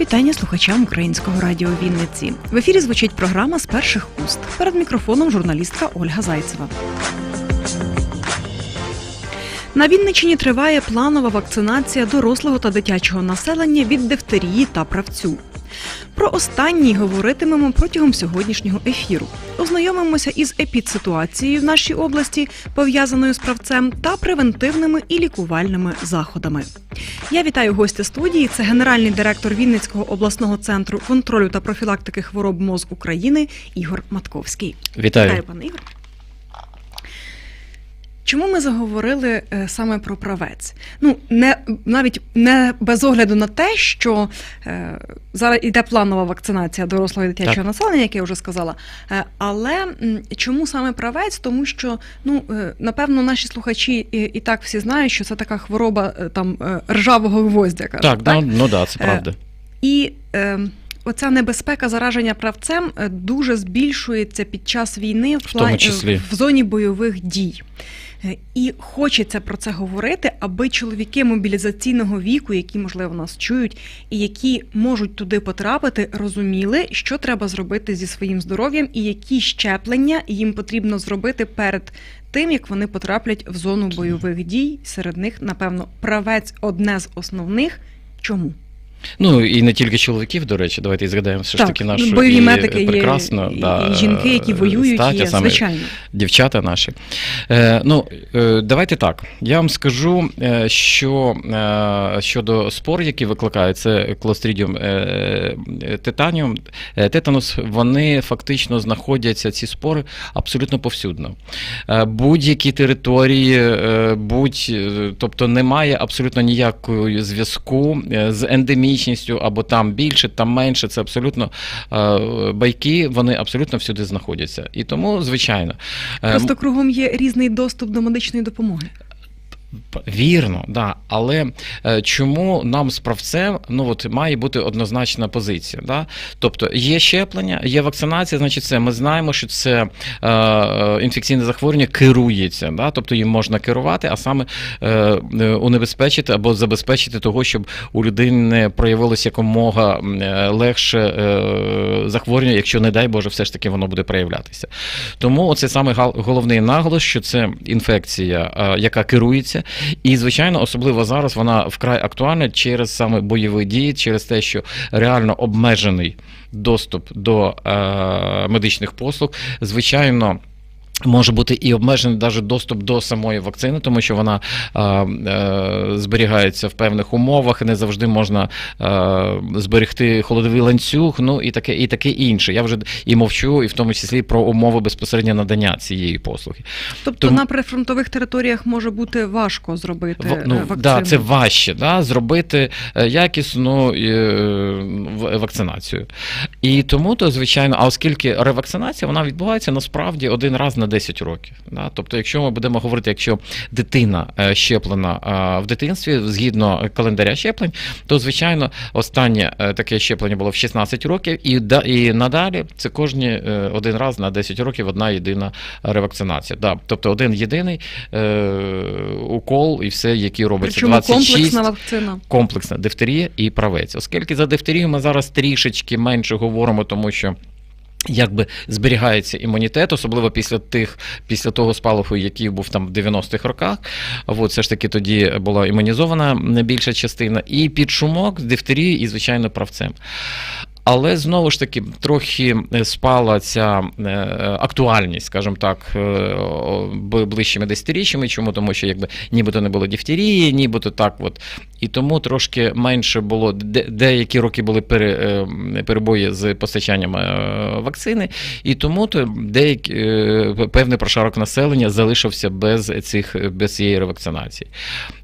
Вітання слухачам українського радіо Вінниці. В ефірі звучить програма з перших уст. Перед мікрофоном журналістка Ольга Зайцева. На Вінниччині триває планова вакцинація дорослого та дитячого населення від дифтерії та правцю. Про останній говоритимемо протягом сьогоднішнього ефіру. Ознайомимося із епідситуацією в нашій області, пов'язаною з правцем, та превентивними і лікувальними заходами. Я вітаю гостя студії. Це генеральний директор Вінницького обласного центру контролю та профілактики хвороб мозку України Ігор Матковський. Вітаю. Вітаю, пане Ігор. Чому ми заговорили е, саме про правець? Ну, не навіть не без огляду на те, що е, зараз іде планова вакцинація дорослого і дитячого Так. населення, як я вже сказала. Е, але чому саме правець? Тому що ну е, напевно наші слухачі і, і так всі знають, що це така хвороба е, там е, ржавого гвоздя. кажуть, Так, Ну, ну да, це Е, правда. І е, оця небезпека зараження правцем е, дуже збільшується під час війни в, тому плані- числі. в зоні бойових дій. Е, І хочеться про це говорити, аби чоловіки мобілізаційного віку, які можливо нас чують, і які можуть туди потрапити, розуміли, що треба зробити зі своїм здоров'ям, і які щеплення їм потрібно зробити перед тим, як вони потраплять в зону бойових дій. Серед них, напевно, правець одне з основних. Чому? Ну і не тільки чоловіків, до речі, давайте і згадаємо все ж таки ну, нашу бойові і медики прекрасно, і, да, і жінки, які е, воюють, стаття, є, саме звичайно. дівчата наші. Е, ну, е, давайте так. Я вам скажу, е, що е, щодо спор, які викликають, це клострідіум е, титаніум, е, тетанус, вони фактично знаходяться, ці спори, абсолютно повсюдно. Е, будь-які території, е, будь, тобто немає абсолютно ніякого зв'язку з ендемічністю, або там більше, там менше. Це абсолютно е, байки, вони абсолютно всюди знаходяться. І тому, звичайно, е, Просто кругом є різний доступ до медичної допомоги. Вірно, да. Але е, чому нам з правцем ну от має бути однозначна позиція? Да? Тобто є щеплення, є вакцинація, значить, це ми знаємо, що це е, е, інфекційне захворювання керується, да? тобто їм можна керувати, а саме е, е, унебезпечити або забезпечити того, щоб у людини проявилося якомога е, легше е, захворювання, якщо, не дай Боже, все ж таки воно буде проявлятися. Тому оце саме головний наголос, що це інфекція, е, яка керується. І, звичайно, особливо зараз вона вкрай актуальна через саме бойові дії, через те, що реально обмежений доступ до е, медичних послуг. Звичайно. Може бути і обмежений навіть доступ до самої вакцини, тому що вона е, е, зберігається в певних умовах, не завжди можна е, зберегти холодовий ланцюг, ну і таке, і таке інше. Я вже і мовчу, і в тому числі про умови безпосередньо надання цієї послуги. Тобто Тому- на прифронтових територіях може бути важко зробити В- ну, е, вакцину. да, це важче да, зробити е, якісну е, вакцинацію. І тому, то, звичайно, а оскільки ревакцинація вона відбувається насправді один раз на 10 років. Да? Тобто, якщо ми будемо говорити, якщо дитина е, щеплена е, в дитинстві згідно календаря щеплень, то звичайно останнє е, таке щеплення було в 16 років, і, да- і надалі це кожні один раз на 10 років одна єдина ревакцинація. Да. Тобто один єдиний е, укол і все, який робиться Причому 26 комплексна вакцина. комплексна дифтерія і правець. Оскільки за дифтерію ми зараз трішечки менше говоримо, тому що. Якби зберігається імунітет, особливо після тих, після того спалаху, який був там в 90-х роках. От, все ж таки тоді була імунізована більша частина, і під шумок з дифтерією і, звичайно, правцем. Але знову ж таки трохи е, спала ця е, актуальність, скажімо так, е, ближчими десятиріччями. Чому? Тому що якби нібито не було дифтерії, нібито так от. І тому трошки менше було де, деякі роки були пере, перебої з постачанням вакцини, і тому то деякі певний прошарок населення залишився без цих без цієї ревакцинації.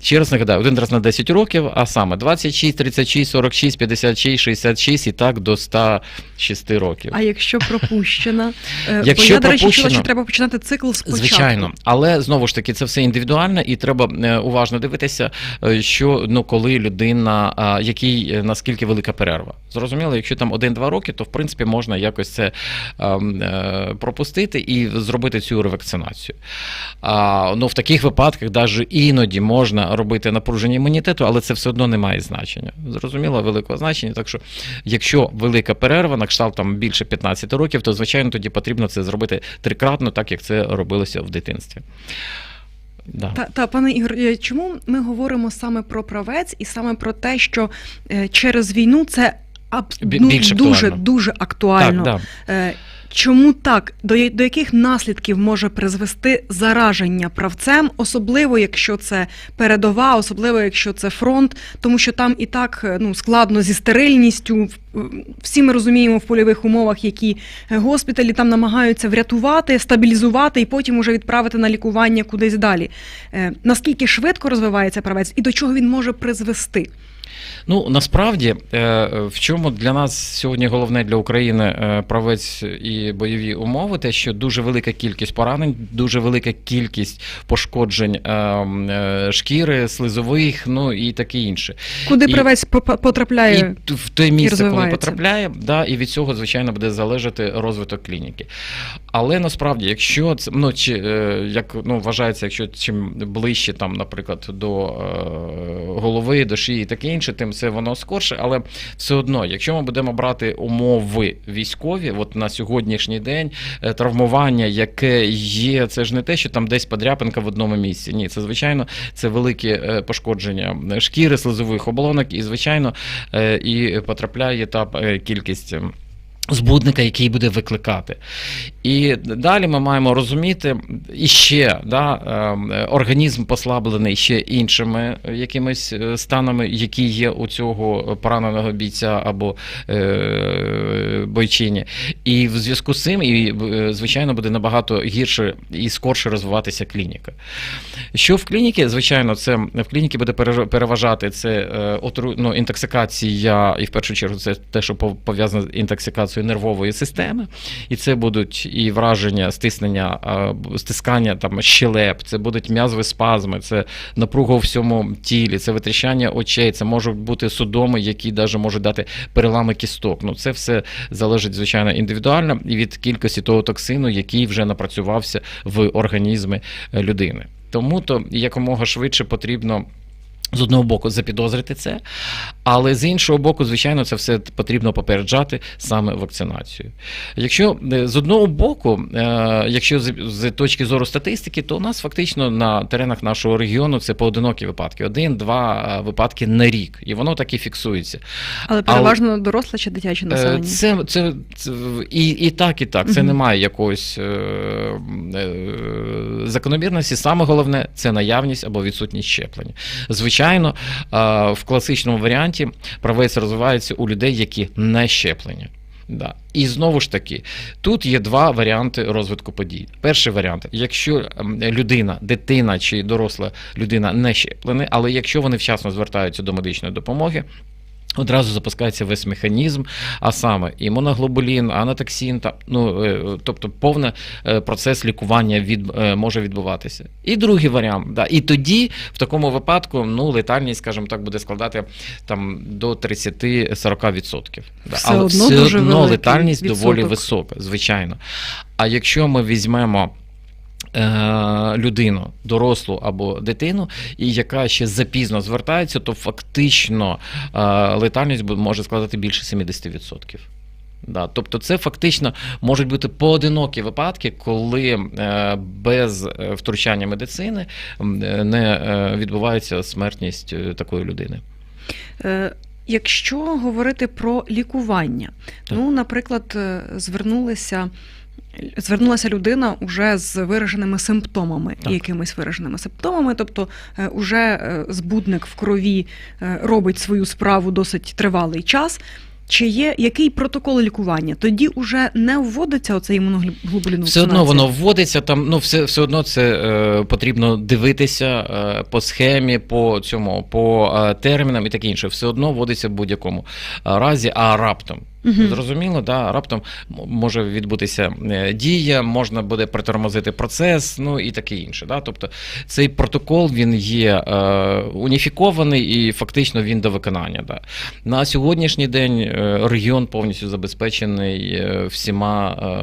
Ще раз нагадаю, один раз на 10 років, а саме 26, 36, 46, 56, 66 і так до до 106 років. А якщо пропущена, Е, Якщо бо я, до речі, чула, що треба починати цикл спочатку. Звичайно, але знову ж таки це все індивідуально, і треба е, уважно дивитися, е, що ну коли людина, який наскільки велика перерва. Зрозуміло, якщо там 1-2 роки, то в принципі можна якось це ем, пропустити і зробити цю ревакцинацію. Ну в таких випадках навіть іноді можна робити напруження імунітету, але це все одно не має значення. Зрозуміло, великого значення. Так що, якщо велика перерва, на кшталт там більше 15 років, то звичайно тоді потрібно це зробити трикратно, так як це робилося в дитинстві. Да. Та, та пане Ігор, е, чому ми говоримо саме про правець і саме про те, що е, через війну це аб- ну, дуже актуально. дуже актуально. Так, да. Чому так? До, до яких наслідків може призвести зараження правцем, особливо якщо це передова, особливо якщо це фронт, тому що там і так е, ну складно зі стерильністю. Всі ми розуміємо в польових умовах, які е, госпіталі там намагаються врятувати, стабілізувати і потім уже відправити на лікування кудись далі. Е, Наскільки швидко розвивається правець і до чого він може призвести? Ну насправді, е, в чому для нас сьогодні головне для України е, правець і бойові умови, те, що дуже велика кількість поранень, дуже велика кількість пошкоджень е, е, шкіри, слизових, ну і таке інше. Куди І- правець по- по- потрапляє? І в те місце, коли потрапляє, да, і від цього, звичайно, буде залежати розвиток клініки. Але насправді, якщо це ну чи як ну вважається, якщо чим ближче там, наприклад, до голови, до шиї і таке інше, тим це воно скорше. Але все одно, якщо ми будемо брати умови військові, от на сьогоднішній день е, травмування, яке є, це ж не те, що там десь подряпинка в одному місці. Ні, це звичайно це великі е, пошкодження шкіри, слизових оболонок, і звичайно, е, і потрапляє та е, кількість. Збудника, який буде викликати. І далі ми маємо розуміти іще да, ем, організм послаблений ще іншими якимись е, станами, які є у цього пораненого бійця або е, бойчині. І в зв'язку з цим, і, е, звичайно, буде набагато гірше і скорше розвиватися клініка. Що в клініці, звичайно, це в клініці буде переважати це е, ну, інтоксикація, і в першу чергу це те, що пов- пов'язано з інтоксикацією нервової системи. І це будуть і враження, стиснення, стискання там щелеп, це будуть м'язові спазми, це напруга у всьому тілі, це витріщання очей, це можуть бути судоми, які навіть можуть дати перелами кісток. Ну це все залежить, звичайно, індивідуально і від кількості того токсину, який вже напрацювався в організмі е, людини. Тому то якомога швидше потрібно. З одного боку запідозрити це, але з іншого боку, звичайно, це все потрібно попереджати саме вакцинацією. Якщо е, з одного боку, е, якщо з, точки зору статистики, то у нас фактично на теренах нашого регіону це поодинокі випадки, один-два е, випадки на рік, і воно так і фіксується. Але переважно доросле чи дитяче населення? Це, це, це і, і так, і так. Це Мгм. немає якоїсь е, е, закономірності. Саме головне це наявність або відсутність щеплення. Звичайно, е, в класичному варіанті правець розвивається у людей, які не щеплені. Да. І знову ж таки, тут є два варіанти розвитку подій. Перший варіант, якщо ем, людина, дитина чи доросла людина не щеплені, але якщо вони вчасно звертаються до медичної допомоги, Одразу запускається весь механізм, а саме імуноглобулін, анатоксин, та, ну, е, тобто повний е, процес лікування від, е, може відбуватися. І другий варіант. Да, і тоді, в такому випадку, ну, летальність, скажімо так, буде складати там, до 30-40%. Да. Все Але одно все одно летальність доволі висока, звичайно. А якщо ми візьмемо людину, дорослу або дитину, і яка ще запізно звертається, то фактично е, летальність може складати більше 70%. Да, тобто це фактично можуть бути поодинокі випадки, коли е, без е, втручання медицини е, не е, відбувається смертність е, такої людини. Е, Якщо говорити про лікування, Так. ну, наприклад, е, звернулися. Звернулася людина уже з вираженими симптомами, Так. якимись вираженими симптомами, тобто е, уже е, збудник в крові е, робить свою справу досить тривалий час. Чи є який протокол лікування? Тоді уже не вводиться оцей імуноглобулін. Все одно воно вводиться там, ну все, все одно це е, потрібно дивитися е, по схемі, по цьому, по е, термінам і таке інше. Все одно вводиться в будь-якому разі, а раптом. Мгм. Зрозуміло, да, раптом може відбутися е, дія, можна буде притормозити процес, ну і таке інше. Да? Тобто цей протокол він є е, уніфікований і фактично він до виконання. Да. На сьогоднішній день е, регіон повністю забезпечений е, всіма е,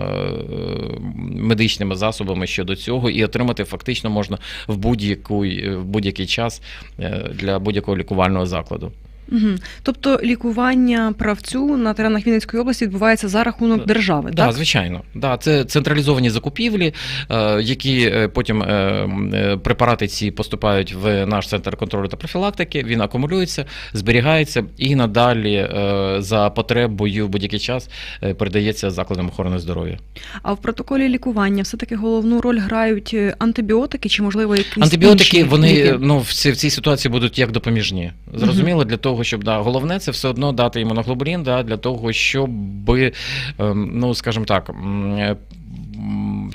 медичними засобами щодо цього, і отримати фактично можна в будь-яку в будь-який час для будь-якого лікувального закладу. Мгм. Тобто лікування правцю на теренах Вінницької області відбувається за рахунок держави, Да, так? звичайно. Да, це централізовані закупівлі, е, які е, потім е, препарати ці поступають в наш центр контролю та профілактики. Він акумулюється, зберігається і надалі за потребою в будь-який час передається закладам охорони здоров'я. А в протоколі лікування все-таки головну роль грають антибіотики чи, можливо, якісь Антибіотики інші вони ліки? ну в цій, в цій ситуації будуть як допоміжні. Зрозуміло, для того, щоб да, головне це все одно дати імуноглобулін, да, для того, щоб ем, ну скажімо так. е,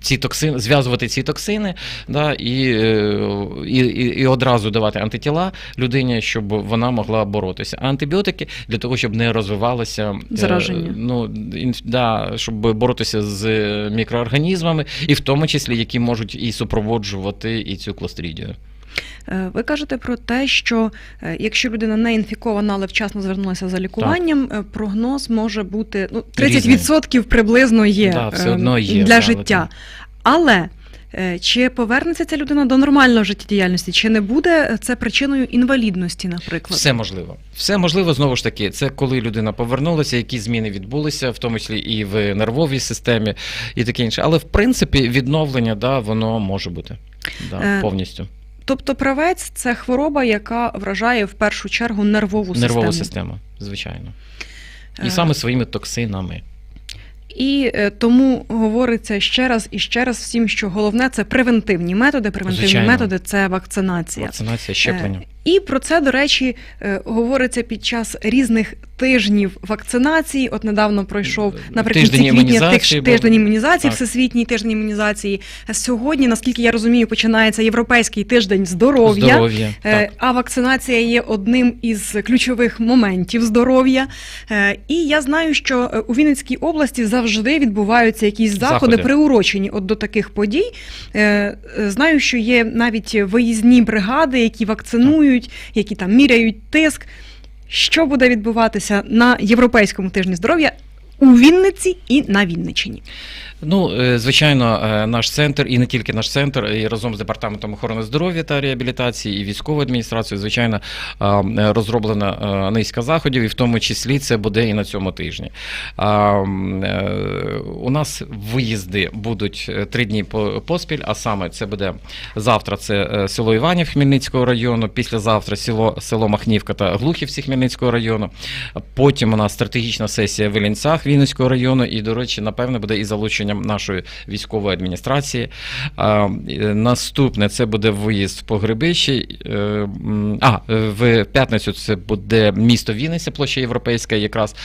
Ці токсини зв'язувати ці токсини, да, і, е, і, і, і одразу давати антитіла людині, щоб вона могла боротися. А антибіотики для того, щоб не розвивалося е, Зараження. ну да, щоб боротися з мікроорганізмами, і в тому числі які можуть і супроводжувати і цю кластрідію. Е, Ви кажете про те, що е, якщо людина не інфікована, але вчасно звернулася за лікуванням, е, прогноз може бути ну 30% приблизно є, Да, все одно є, для життя. Але чи повернеться ця людина до нормальної життєдіяльності, чи не буде це причиною інвалідності, наприклад? Все можливо. Все можливо, знову ж таки, це коли людина повернулася, які зміни відбулися, в тому числі і в нервовій системі, і таке інше. Але в принципі відновлення, да, воно може бути да, повністю. Тобто правець це хвороба, яка вражає в першу чергу нервову, Нервова систему. звичайно. Е, І саме своїми токсинами. І е, тому говориться ще раз і ще раз всім, що головне це превентивні методи. Превентивні Звичайно. методи це вакцинація. Вакцинація, щеплення. І про це, до речі, е, говориться під час різних тижнів вакцинації. От недавно пройшов наприкінці Тиждень квітня тиждень був. імунізації, Так. всесвітній тиждень імунізації. Сьогодні, наскільки я розумію, починається європейський тиждень здоров'я. Здоров'я. Е. А вакцинація є одним із ключових моментів здоров'я. Е, І я знаю, що у Вінницькій області завжди відбуваються якісь заходи, Заходи. приурочені от до таких подій. Знаю, що є навіть виїзні бригади, які вакцинують, які там міряють тиск. Що буде відбуватися на європейському тижні здоров'я у Вінниці і на Вінниччині? Ну, е, звичайно, е, наш центр, і не тільки наш центр, і разом з департаментом охорони здоров'я та реабілітації, і військовою адміністрацією, звичайно, е, розроблена низка заходів, і в тому числі це буде і на цьому тижні. У нас виїзди будуть три дні по- поспіль, а саме це буде завтра. Це село Іванів Хмельницького району, післязавтра село, село Махнівка та Глухівці Хмельницького району. Потім у нас стратегічна сесія в Ілінцях Вінницького району, і, до речі, напевне, буде і залученням нашої військової адміністрації. Наступне це буде виїзд в Погребищі. Е, А, в п'ятницю це буде місто Вінниця, площа Європейська. Якраз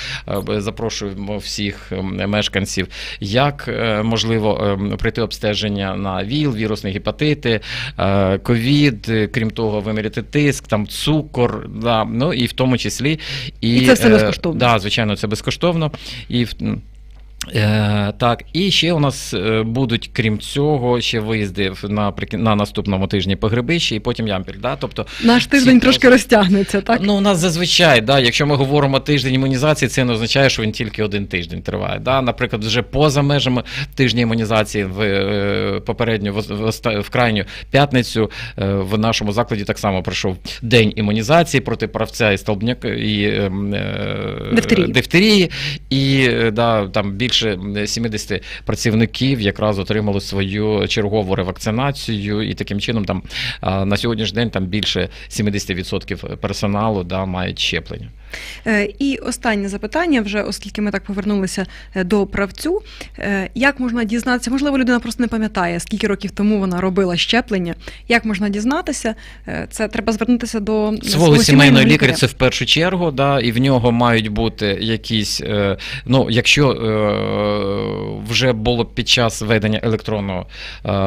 е, запрошуємо всіх мешканців, як е, можливо пройти обстеження на ВІЛ, вірусні гепатити, ковід, крім того, виміряти тиск, там цукор, да, ну і в тому числі і, І це все безкоштовно. Да, звичайно, це безкоштовно. І в- м, Е, так, і ще у нас е, будуть, крім цього, ще виїзди на, на наступному тижні по Грибищі і потім Ямпіль. Да? Тобто, Наш тиждень трошки розтягнеться, так? Ну, у нас зазвичай, да, якщо ми говоримо тиждень імунізації, це не означає, що він тільки один тиждень триває. Да? Наприклад, вже поза межами тижня імунізації в е, попередню в, в, в крайню п'ятницю е, в нашому закладі так само пройшов день імунізації проти правця і столбняка і ем, е, Дифтерії. дифтерії. І да, там більше 70 працівників якраз отримали свою чергову ревакцинацію, і таким чином там на сьогоднішній день там більше 70% персоналу да, мають щеплення. Е, І останнє запитання, вже оскільки ми так повернулися е, до правцю. Е, Як можна дізнатися? Можливо, людина просто не пам'ятає, скільки років тому вона робила щеплення. Як можна дізнатися? Це треба звернутися до Свого сімейного лікаря це в першу чергу, да, і в нього мають бути якісь, ну, якщо вже було під час ведення електронного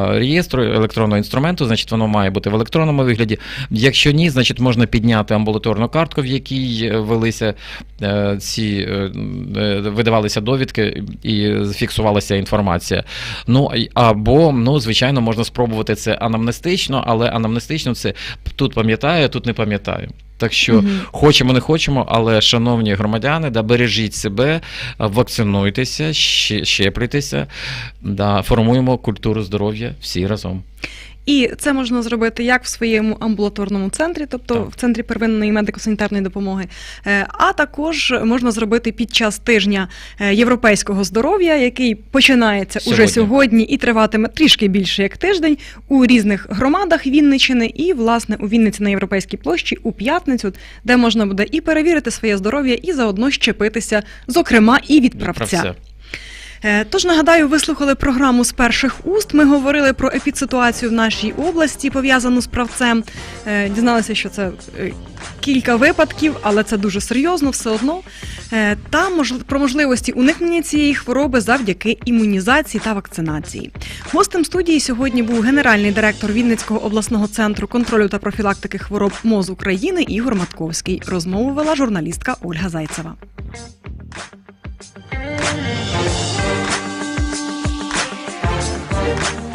реєстру, електронного інструменту, значить воно має бути в електронному вигляді. Якщо ні, значить можна підняти амбулаторну картку, в якій е, велися е, ці е, е, видавалися довідки і фіксувалася інформація. Ну або, ну, звичайно, можна спробувати це анамнестично, але анамнестично це тут пам'ятаю, тут не пам'ятаю. Так що Мгм. хочемо, не хочемо, але шановні громадяни, да, бережіть себе, вакцинуйтеся, щеплюйтеся, да, формуємо культуру здоров'я всі разом. І це можна зробити як в своєму амбулаторному центрі, тобто Так. в центрі первинної медико-санітарної допомоги, е, а також можна зробити під час тижня е, європейського здоров'я, який починається уже Сьогодні. сьогодні і триватиме трішки більше як тиждень у різних громадах Вінничини, і власне у Вінниці на європейській площі у п'ятницю, де можна буде і перевірити своє здоров'я, і заодно щепитися, зокрема і від Про правця. Е, Тож нагадаю, ви слухали програму з перших уст. Ми говорили про епідситуацію в нашій області, пов'язану з правцем. Е, Дізналися, що це е, кілька випадків, але це дуже серйозно все одно. Та про можливості уникнення цієї хвороби завдяки імунізації та вакцинації. Гостем студії сьогодні був генеральний директор Вінницького обласного центру контролю та профілактики хвороб МОЗ України Ігор Матковський. Розмову вела журналістка Ольга Зайцева. Bye.